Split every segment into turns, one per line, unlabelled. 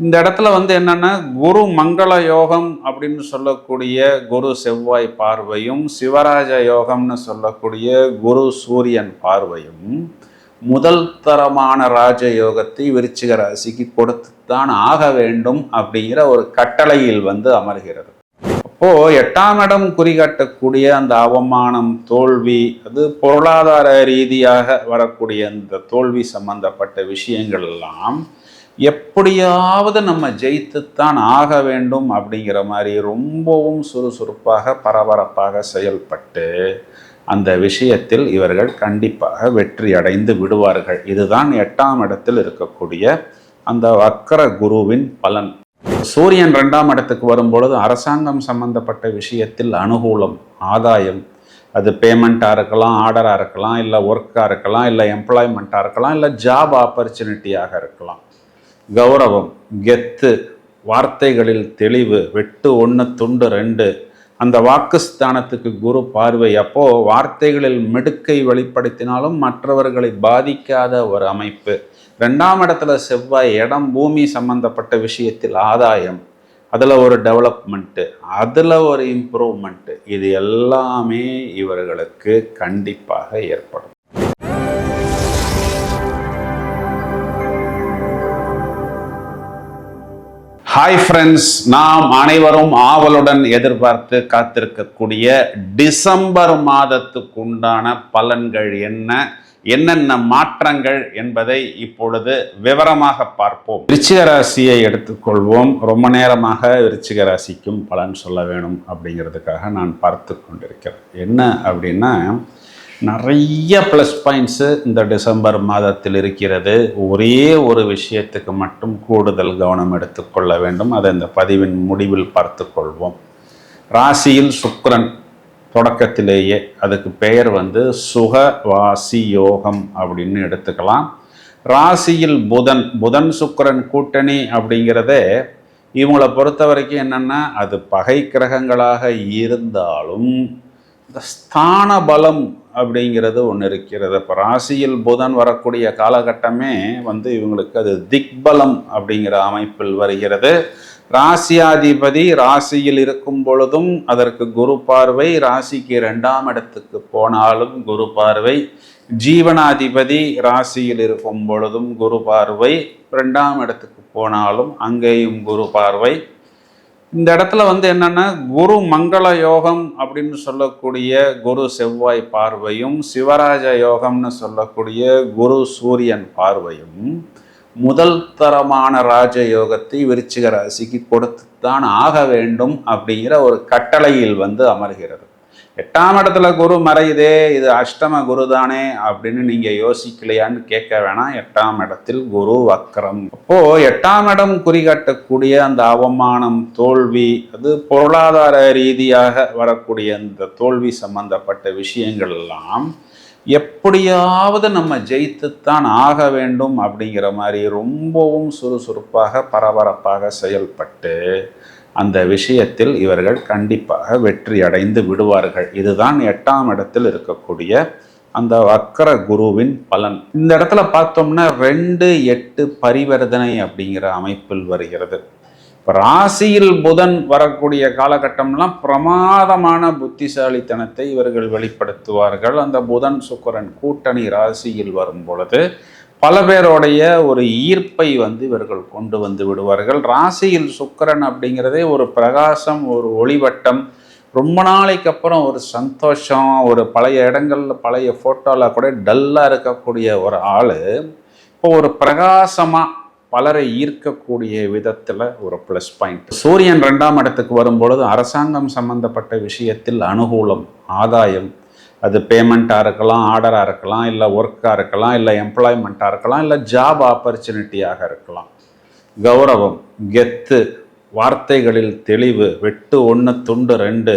இந்த இடத்துல வந்து என்னென்னா குரு மங்கள யோகம் அப்படின்னு சொல்லக்கூடிய குரு செவ்வாய் பார்வையும் சிவராஜ யோகம்னு சொல்லக்கூடிய குரு சூரியன் பார்வையும் முதல் தரமான ராஜ யோகத்தை விருச்சிக ராசிக்கு கொடுத்துத்தான் ஆக வேண்டும் அப்படிங்கிற ஒரு கட்டளையில் வந்து அமர்கிறது. அப்போ எட்டாம் இடம் குறிகாட்டக்கூடிய அந்த அவமானம் தோல்வி அது பொருளாதார ரீதியாக வரக்கூடிய அந்த தோல்வி சம்பந்தப்பட்ட விஷயங்கள் எல்லாம் எப்படியாவது நம்ம ஜெயித்துத்தான் ஆக வேண்டும் அப்படிங்கிற மாதிரி ரொம்பவும் சுறுசுறுப்பாக பரபரப்பாக செயல்பட்டு அந்த விஷயத்தில் இவர்கள் கண்டிப்பாக வெற்றி அடைந்து விடுவார்கள். இதுதான் எட்டாம் இடத்தில் இருக்கக்கூடிய அந்த வக்கர குருவின் பலன். சூரியன் ரெண்டாம் இடத்துக்கு வரும்பொழுது அரசாங்கம் சம்பந்தப்பட்ட விஷயத்தில் அனுகூலம் ஆதாயம். அது பேமெண்ட்டாக இருக்கலாம் ஆர்டராக இருக்கலாம் இல்லை ஒர்க்காக இருக்கலாம் இல்லை எம்ப்ளாய்மெண்ட்டாக இருக்கலாம் இல்லை ஜாப் ஆப்பர்ச்சுனிட்டியாக இருக்கலாம். கௌரவம் கெத்து வார்த்தைகளில் தெளிவு வெட்டு ஒன்று துண்டு ரெண்டு. அந்த வாக்குஸ்தானத்துக்கு குரு பார்வை அப்போ வார்த்தைகளில் மிடுக்கை வெளிப்படுத்தினாலும் மற்றவர்களை பாதிக்காத ஒரு அமைப்பு. ரெண்டாம் இடத்துல செவ்வாய் இடம் பூமி சம்பந்தப்பட்ட விஷயத்தில் ஆதாயம். அதில் ஒரு டெவலப்மெண்ட்டு அதில் ஒரு இம்ப்ரூவ்மெண்ட்டு இது எல்லாமே இவர்களுக்கு கண்டிப்பாக ஏற்படும். ஹாய் ஃப்ரெண்ட்ஸ் நாம் அனைவரும் ஆவலுடன் எதிர்பார்த்து காத்திருக்கக்கூடிய டிசம்பர் மாதத்துக்குண்டான பலன்கள் என்ன என்னென்ன மாற்றங்கள் என்பதை இப்பொழுது விவரமாக பார்ப்போம். விருச்சிக ராசியை எடுத்துக்கொள்வோம். ரொம்ப நேரமாக விருச்சிக ராசிக்கும் பலன் சொல்ல வேணும் அப்படிங்கிறதுக்காக நான் பார்த்து கொண்டிருக்கிறேன். என்ன அப்படின்னா நிறைய ப்ளஸ் பாயிண்ட்ஸு இந்த டிசம்பர் மாதத்தில் இருக்கிறது. ஒரே ஒரு விஷயத்துக்கு மட்டும் கூடுதல் கவனம் எடுத்துக்கொள்ள வேண்டும். அதை இந்த பதிவின் முடிவில் பார்த்து கொள்வோம். ராசியில் சுக்ரன் தொடக்கத்திலேயே அதுக்கு பெயர் வந்து சுகவாசி யோகம் அப்படின்னு எடுத்துக்கலாம். ராசியில் புதன் புதன் சுக்கரன் கூட்டணி அப்படிங்கிறதே இவங்களை பொறுத்த வரைக்கும் என்னென்னா அது பகை கிரகங்களாக இருந்தாலும் இந்த ஸ்தான பலம் அப்படிங்கிறது ஒன்று இருக்கிறது. இப்போ ராசியில் புதன் வரக்கூடிய காலகட்டமே வந்து இவங்களுக்கு அது திக்பலம் அப்படிங்கிற அமைப்பில் வருகிறது. ராசியாதிபதி ராசியில் இருக்கும் பொழுதும் அதற்கு குரு பார்வை ராசிக்கு ரெண்டாம் இடத்துக்கு போனாலும் குரு பார்வை. ஜீவனாதிபதி ராசியில் இருக்கும் பொழுதும் குரு பார்வை. ரெண்டாம் இடத்துக்கு போனாலும் அங்கேயும் குரு பார்வை. இந்த இடத்துல வந்து என்னன்னா குரு மங்கள யோகம் அப்படின்னு சொல்லக்கூடிய குரு செவ்வாய் பார்வையும் சிவராஜ யோகம்னு சொல்லக்கூடிய குரு சூரியன் பார்வையும் முதல் தரமான ராஜ யோகத்தை விருச்சிக ராசிக்கு கொடுத்துத்தான் ஆக வேண்டும் அப்படிங்கிற ஒரு கட்டளையில் வந்து அமர்கிறது. எட்டாம் இடத்துல குரு மறையுதே இது அஷ்டம குரு தானே அப்படின்னு நீங்க யோசிக்கலையான்னு கேட்க வேணாம். எட்டாம் இடத்தில் குரு வக்கரம் அப்போ எட்டாம் இடம் குறிகாட்டக்கூடிய அந்த அவமானம் தோல்வி அது பொருளாதார ரீதியாக வரக்கூடிய அந்த தோல்வி சம்பந்தப்பட்ட விஷயங்கள் எல்லாம் எப்படியாவது நம்ம ஜெயித்துத்தான் ஆக வேண்டும் அப்படிங்கிற மாதிரி ரொம்பவும் சுறுசுறுப்பாக பரபரப்பாக செயல்பட்டு அந்த விஷயத்தில் இவர்கள் கண்டிப்பாக வெற்றி அடைந்து விடுவார்கள். இதுதான் எட்டாம் இடத்தில் இருக்கக்கூடிய அந்த வக்கர குருவின் பலன். இந்த இடத்துல பார்த்தோம்னா ரெண்டு எட்டு பரிவர்த்தனை அப்படிங்கிற அமைப்பில் வருகிறது. இப்போ ராசியில் புதன் வரக்கூடிய காலகட்டம்லாம் பிரமாதமான புத்திசாலித்தனத்தை இவர்கள் வெளிப்படுத்துவார்கள். அந்த புதன் சுக்கரன் கூட்டணி ராசியில் வரும் பொழுது பல பேருடைய ஒரு ஈர்ப்பை வந்து இவர்கள் கொண்டு வந்து விடுவார்கள். ராசியில் சுக்கரன் அப்படிங்கிறதே ஒரு பிரகாசம் ஒரு ஒளிவட்டம். ரொம்ப நாளைக்கு அப்புறம் ஒரு சந்தோஷம் ஒரு பழைய இடங்களில் பழைய ஃபோட்டோவில் கூட டல்லாக இருக்கக்கூடிய ஒரு ஆள். இப்போ ஒரு பிரகாசமாக பலரை ஈர்க்கக்கூடிய விதத்தில் ஒரு ப்ளஸ் பாயிண்ட் சூரியன் ரெண்டாம் இடத்துக்கு வரும்பொழுது அரசாங்கம் சம்பந்தப்பட்ட விஷயத்தில் அனுகூலம் ஆதாயம் அது பேமெண்ட்டாக இருக்கலாம் ஆர்டராக இருக்கலாம் இல்லை ஒர்க்காக இருக்கலாம் இல்லை எம்ப்ளாய்மெண்ட்டாக இருக்கலாம் இல்லை ஜாப் ஆப்பர்ச்சுனிட்டியாக இருக்கலாம். கௌரவம் கெத்து வார்த்தைகளில் தெளிவு வெட்டு ஒன்று துண்டு ரெண்டு.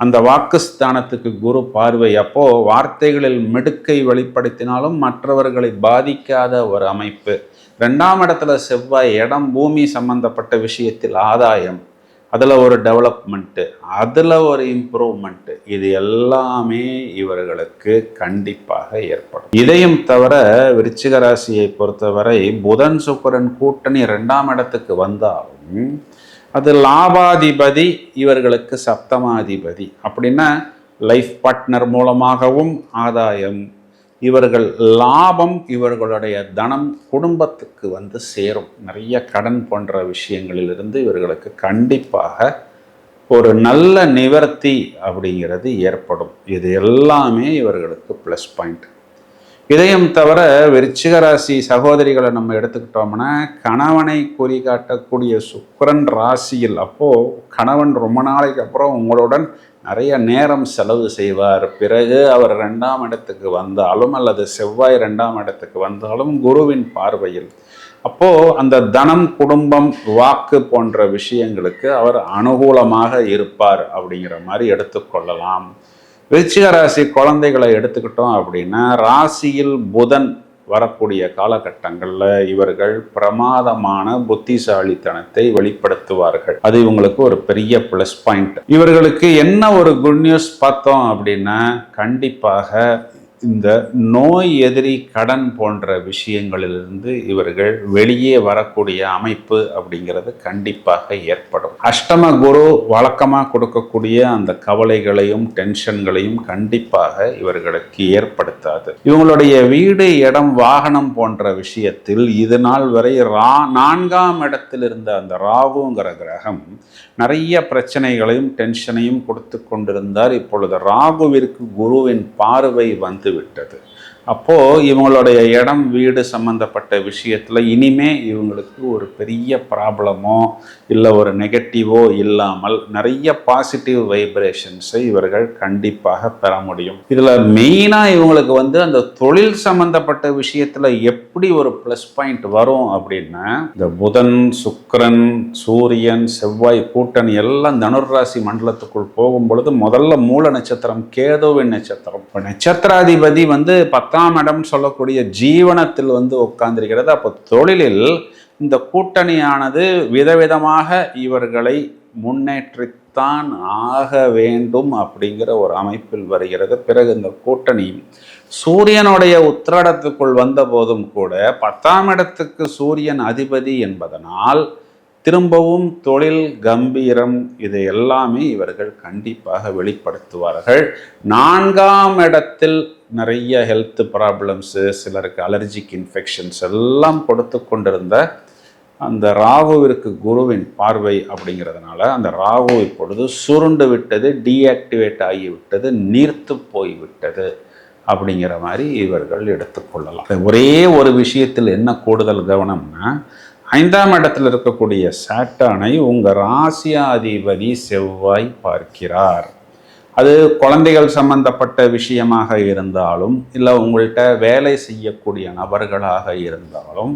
அந்த வாக்குஸ்தானத்துக்கு குரு பார்வை அப்போ வார்த்தைகளில் மிடுக்கை வெளிப்படுத்தினாலும் மற்றவர்களை பாதிக்காத ஒரு அமைப்பு. ரெண்டாம் இடத்துல செவ்வாய் இடம் பூமி சம்பந்தப்பட்ட விஷயத்தில் ஆதாயம். அதில் ஒரு டெவலப்மெண்ட்டு அதில் ஒரு இம்ப்ரூவ்மெண்ட்டு இது எல்லாமே இவர்களுக்கு கண்டிப்பாக ஏற்படும். இதையும் தவிர விருச்சிக ராசியை பொறுத்தவரை புதன் சுக்கரன் கூட்டணி ரெண்டாம் இடத்துக்கு வந்தாலும் அது லாபாதிபதி இவர்களுக்கு சப்தமாதிபதி. அப்படின்னா லைஃப் பார்ட்னர் மூலமாகவும் ஆதாயம் இவர்கள் லாபம் இவர்களுடைய தனம் குடும்பத்துக்கு வந்து சேரும். நிறைய கடன் போன்ற விஷயங்களிலிருந்து இவர்களுக்கு கண்டிப்பாக ஒரு நல்ல நிவர்த்தி அப்படிங்கிறது ஏற்படும். இது எல்லாமே இவர்களுக்கு ப்ளஸ் பாயிண்ட் இதயம் தவிர விருச்சிக ராசி சகோதரிகளை நம்ம எடுத்துக்கிட்டோம்னா கணவனை குறி காட்டக்கூடிய சுக்கரன் ராசியில் அப்போது கணவன் ரொம்ப நாளைக்கு அப்புறம் உங்களுடன் நிறைய நேரம் செலவு செய்வார். பிறகு அவர் ரெண்டாம் இடத்துக்கு வந்தாலும் அல்லது செவ்வாய் ரெண்டாம் இடத்துக்கு வந்தாலும் குருவின் பார்வையில். அப்போது அந்த தனம் குடும்பம் வாக்கு போன்ற விஷயங்களுக்கு அவர் அனுகூலமாக இருப்பார் அப்படிங்கிற மாதிரி எடுத்துக்கொள்ளலாம். விருச்சிக ராசி குழந்தைகளை எடுத்துக்கிட்டோம் அப்படின்னா ராசியில் புதன் வரக்கூடிய காலகட்டங்களில் இவர்கள் பிரமாதமான புத்திசாலித்தனத்தை வெளிப்படுத்துவார்கள். அது இவங்களுக்கு ஒரு பெரிய ப்ளஸ் பாயிண்ட் இவர்களுக்கு என்ன ஒரு குட் நியூஸ் பார்த்தோம் அப்படின்னா கண்டிப்பாக இந்த நோய் எதிரி கடன் போன்ற விஷயங்களிலிருந்து இவர்கள் வெளியே வரக்கூடிய அமைப்பு அப்படிங்கிறது கண்டிப்பாக ஏற்படும். அஷ்டம குரு வழக்கமாக கொடுக்கக்கூடிய அந்த கவலைகளையும் டென்ஷன்களையும் கண்டிப்பாக இவர்களுக்கு ஏற்படுத்தாது. இவங்களுடைய வீடு இடம் வாகனம் போன்ற விஷயத்தில் இது நாள் வரை ரா நான்காம் இடத்தில் இருந்த அந்த ராகுங்கிற கிரகம் நிறைய பிரச்சனைகளையும் டென்ஷனையும் கொடுத்து கொண்டிருந்தார். இப்பொழுது ராகுவிற்கு குருவின் பார்வை வந்து விட்டது அப்போது இவங்களுடைய இடம் வீடு சம்மந்தப்பட்ட விஷயத்தில் இனிமே இவங்களுக்கு ஒரு பெரிய ப்ராப்ளமோ இல்லை ஒரு நெகட்டிவோ இல்லாமல் நிறைய பாசிட்டிவ் வைப்ரேஷன்ஸை இவர்கள் கண்டிப்பாக பெற முடியும். இதில் மெயினாக இவங்களுக்கு வந்து அந்த தொழில் சம்மந்தப்பட்ட விஷயத்தில் எப்படி ஒரு ப்ளஸ் பாயிண்ட் வரும் அப்படின்னா இந்த புதன் சுக்கரன் சூரியன் செவ்வாய் கூட்டணி எல்லாம் தனுர்ராசி மண்டலத்துக்குள் போகும் பொழுது முதல்ல மூல நட்சத்திரம் கேதுவின் நட்சத்திரம். இப்போ நட்சத்திராதிபதி வந்து பத்தாம் இடம் சொல்லக்கூடிய ஜீவனத்தில் வந்து உட்கார்ந்திருக்கிறது. அப்போ தொழிலில் இந்த கூட்டணியானது விதவிதமாக இவர்களை முன்னேற்றித்தான் ஆக வேண்டும் அப்படிங்கிற ஒரு அமைப்பில் வருகிறது. பிறகு இந்த கூட்டணி சூரியனுடைய உத்திரடத்துக்குள் வந்த போதும் கூட பத்தாம் இடத்துக்கு சூரியன் அதிபதி என்பதனால் திரும்பவும் தொழில் கம்பீரம் இது எல்லாமே இவர்கள் கண்டிப்பாக வெளிப்படுத்துவார்கள். நான்காம் இடத்தில் நிறைய ஹெல்த் ப்ராப்ளம்ஸு சிலருக்கு அலர்ஜிக் இன்ஃபெக்ஷன்ஸ் எல்லாம் கொடுத்து கொண்டிருந்த அந்த ராகுவிற்கு குருவின் பார்வை அப்படிங்கிறதுனால அந்த ராகு இப்பொழுது சுருண்டு விட்டது டீஆக்டிவேட் ஆகிவிட்டது நீர்த்து போய்விட்டது அப்படிங்கிற மாதிரி இவர்கள் எடுத்துக்கொள்ளலாம் ஒரே ஒரு விஷயத்தில் என்ன கூடுதல் கவனம்னா ஐந்தாம் இடத்தில் இருக்கக்கூடிய சாட்டானை உங்கள் ராசியாதிபதி செவ்வாய் பார்க்கிறார். அது குழந்தைகள் சம்பந்தப்பட்ட விஷயமாக இருந்தாலும் இல்லை உங்கள்கிட்ட வேலை செய்யக்கூடிய நபர்களாக இருந்தாலும்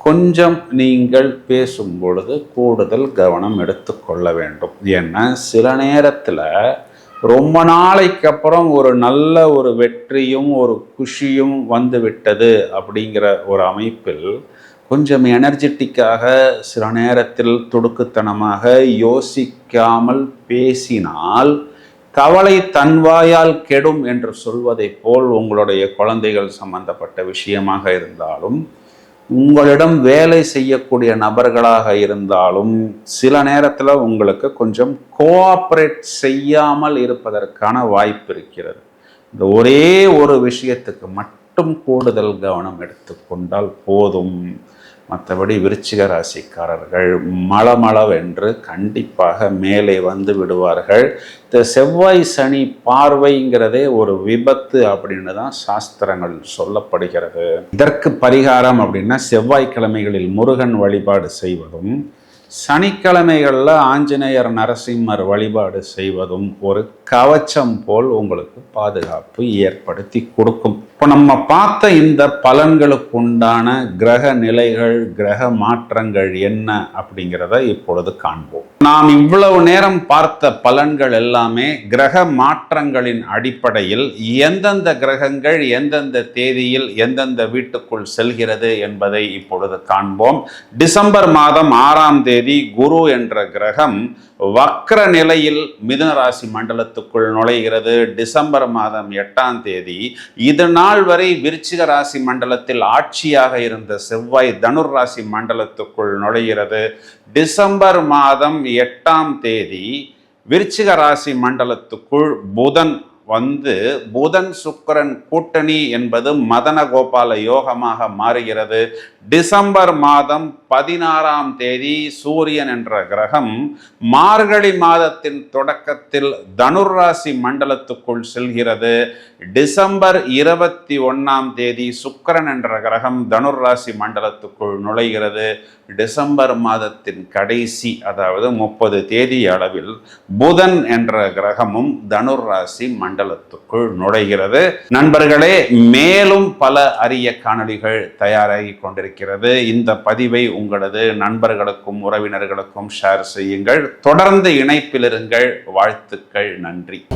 கொஞ்சம் நீங்கள் பேசும் பொழுது கூடுதல் கவனம் எடுத்துக்கொள்ள வேண்டும். ஏன்னா சில நேரத்தில் ரொம்ப நாளைக்கு அப்புறம் ஒரு நல்ல ஒரு வெற்றியும் ஒரு குஷியும் வந்துவிட்டது அப்படிங்கிற ஒரு அமைப்பில் கொஞ்சம் எனர்ஜெட்டிக்காக சில நேரத்தில் துடுக்குத்தனமாக யோசிக்காமல் பேசினால் கவலை தன்வாயால் கெடும் என்று சொல்வதைப் போல் உங்களுடைய குழந்தைகள் சம்பந்தப்பட்ட விஷயமாக இருந்தாலும் உங்களிடம் வேலை செய்யக்கூடிய நபர்களாக இருந்தாலும் சில நேரத்தில் உங்களுக்கு கொஞ்சம் கோஆப்ரேட் செய்யாமல் இருப்பதற்கான வாய்ப்பு இருக்கிறது. இந்த ஒரே ஒரு விஷயத்துக்கு மட்டும் கூடுதல் கவனம் எடுத்துக்கொண்டால் போதும். மற்றபடி விருச்சிக ராசிக்காரர்கள் மளமளவென்று கண்டிப்பாக மேலே வந்து விடுவார்கள். இந்த செவ்வாய் சனி பார்வைங்கிறதே ஒரு விபத்து அப்படின்னு தான் சாஸ்திரங்கள் சொல்லப்படுகிறது. இதற்கு பரிகாரம் அப்படின்னா செவ்வாய்க்கிழமைகளில் முருகன் வழிபாடு செய்வதும் சனிக்கிழமைகளில் ஆஞ்சநேயர் நரசிம்மர் வழிபாடு செய்வதும் ஒரு கவச்சம் போல் உங்களுக்கு பாதுகாப்பு ஏற்படுத்தி கொடுக்கும். இப்போ நம்ம பார்த்த இந்த பலன்களுக்கு உண்டான கிரக நிலைகள் கிரக மாற்றங்கள் என்ன அப்படிங்கிறத இப்பொழுது காண்போம். நாம் இவ்வளவு நேரம் பார்த்த பலன்கள் எல்லாமே கிரக மாற்றங்களின் அடிப்படையில் எந்தெந்த கிரகங்கள் எந்தெந்த தேதியில் எந்தெந்த வீட்டுக்குள் செல்கிறது என்பதை இப்பொழுது காண்போம். டிசம்பர் மாதம் ஆறாம் தேதி குரு என்ற கிரகம் வக்ர நிலையில் மிதுனராசி மண்டலத்துக்குள் நுழைகிறது. டிசம்பர் மாதம் எட்டாம் தேதி இது நாள் வரை விருச்சிக ராசி மண்டலத்தில் ஆட்சியாக இருந்த செவ்வாய் தனுர் ராசி மண்டலத்துக்குள் நுழைகிறது. டிசம்பர் மாதம் எட்டாம் தேதி விருச்சிக ராசி மண்டலத்துக்குள் புதன் வந்து புதன் சுக்கரன் கூட்டணி என்பது மதன கோபால யோகமாக மாறுகிறது. டிசம்பர் மாதம் பதினாறாம் தேதி சூரியன் என்ற கிரகம் மார்கழி மாதத்தின் தொடக்கத்தில் தனுர்ராசி மண்டலத்துக்குள் செல்கிறது. டிசம்பர் இருபத்தி ஒன்றாம் தேதி சுக்கரன் என்ற கிரகம் தனுர்ராசி மண்டலத்துக்குள் நுழைகிறது. டிசம்பர் மாதத்தின் கடைசி அதாவது முப்பது தேதி அளவில் புதன் என்ற கிரகமும் தனுர்ராசி மண்டல மண்டலத்துக்குள் நுழைகிறது. நண்பர்களே மேலும் பல அரிய காணொளிகள் தயாராகி கொண்டிருக்கிறது. இந்த பதிவை உங்களது நண்பர்களுக்கும் உறவினர்களுக்கும் ஷேர் செய்யுங்கள். தொடர்ந்து இணைப்பில் இருங்கள். வாழ்த்துக்கள். நன்றி.